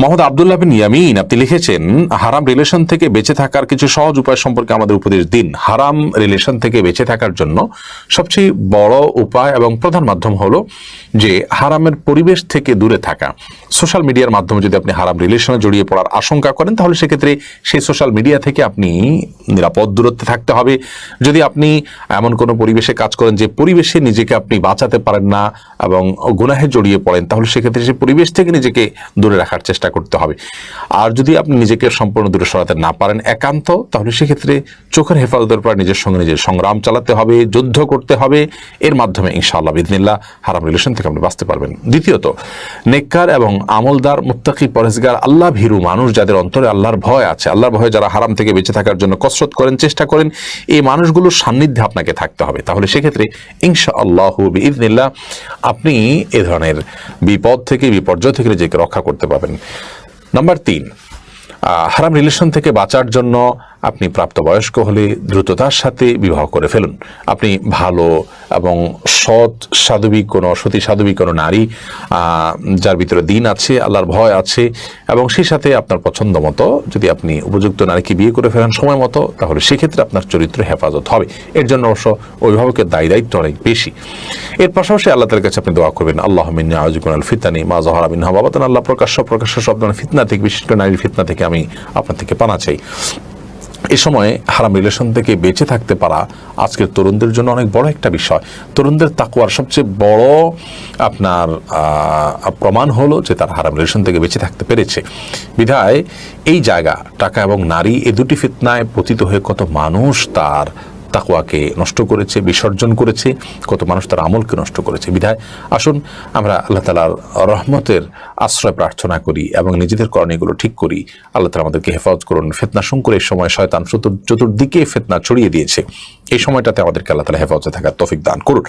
মোহাম্মদ আবদুল্লাহ বিন ইয়ামিন, আপনি লিখেছেন, হারাম রিলেশন থেকে বেঁচে থাকার কিছু সহজ উপায় সম্পর্কে আমাদের উপদেশ দিন। হারাম রিলেশন থেকে বেঁচে থাকার জন্য সবচেয়ে বড় উপায় এবং প্রধান মাধ্যম হলো যে হারামের পরিবেশ থেকে দূরে থাকা। সোশ্যাল মিডিয়ার মাধ্যমে যদি আপনি হারাম রিলেশনে জড়িয়ে পড়ার আশঙ্কা করেন, তাহলে সেক্ষেত্রে সেই সোশ্যাল মিডিয়া থেকে আপনি নিরাপদ দূরত্বে থাকতে হবে। যদি আপনি এমন কোনো পরিবেশে কাজ করেন যে পরিবেশে নিজেকে আপনি বাঁচাতে পারেন না এবং গুনাহে জড়িয়ে পড়েন, তাহলে সেক্ষেত্রে সেই পরিবেশ থেকে নিজেকে দূরে রাখার চেষ্টা করতে হবে। আর যদি আপনি নিজেকে সম্পূর্ণ দূরে সরাতে না পারেন একান্ত, তাহলে সেক্ষেত্রে চোখের হেফাজতের পর নিজের সঙ্গে নিজের সংগ্রাম চালাতে হবে, যুদ্ধ করতে হবে। এর মাধ্যমে ইনশাআল্লাহ বিদিনিল্লাহ হারাম রিলেশন থেকে আপনি বাঁচতে পারবেন। দ্বিতীয়ত, নেককার এবং আমলদার, মুত্তাকি পরেজগার আল্লাহ ভীরু মানুষ যাদের অন্তরে আল্লাহর ভয় আছে, আল্লাহর ভয়ে যারা হারাম থেকে বেঁচে থাকার জন্য কসরত করেন, চেষ্টা করেন, এই মানুষগুলোর সান্নিধ্যে আপনাকে থাকতে হবে। তাহলে সেক্ষেত্রে ইনশা আল্লাহ ইদনিল্লাহ আপনি এ ধরনের বিপদ থেকে, বিপর্যয় থেকে নিজেকে রক্ষা করতে পারবেন। নাম্বার তিন হারাম রিলেশন থেকে বাঁচার জন্য আপনি প্রাপ্তবয়স্ক হলে দ্রুততার সাথে বিবাহ করে ফেলুন। আপনি ভালো এবং সৎ সাধবী কোনো, সতী সাধবী কোনো নারী যার ভিতরে দিন আছে, আল্লাহর ভয় আছে, এবং সেই সাথে আপনার পছন্দ মতো যদি আপনি উপযুক্ত নারীকে বিয়ে করে ফেলেন সময় মতো, তাহলে সেক্ষেত্রে আপনার চরিত্র হেফাজত হবে। এর জন্য অবশ্য অভিভাবকের দায়ী দায়িত্ব অনেক বেশি। এর পাশাপাশি আল্লাহ তার কাছে আপনি দোয়া করবেন আল্লাহ মিন্না ফিতানি মা জহরা মিনহা বাবাতান আল্লাহ প্রকাশ্য প্রকাশ্য সব ধরনের ফিতনা থেকে বিশেষ করে নারীর ফিতনা থেকে আমি আপনার থেকে পানা চাই। এ সময় হারাম রিলেশন থেকে বেঁচে থাকতে পারা আজকের তরুণদের জন্য অনেক বড় একটা বিষয়। তরুণদের তাকুয়ার সবচেয়ে বড় আপনার প্রমাণ হলো যে তার হারাম রিলেশন থেকে বেঁচে থাকতে পেরেছে। বিধায় এই জায়গা, টাকা এবং নারী এ দুটি ফিতনায় পতিত হয়ে কত মানুষ তার তাকুয়াকে নষ্ট করেছে, বিসর্জন করেছে, কত মানুষ তার আমলকে নষ্ট করেছে। বিধায় আসুন, আমরা আল্লাহ তালার রহমতের আশ্রয় প্রার্থনা করি এবং নিজেদের করণীয়গুলো ঠিক করি। আল্লাহ তালা আমাদেরকে হেফাজত করুন। ফেতনা সংকুরের সময় শয়তান চতুর- চতুর্দিকে ফেতনা ছড়িয়ে দিয়েছে। এই সময়টাতে আমাদেরকে আল্লাহ তালা হেফাজতে থাকার তফিক দান করুন।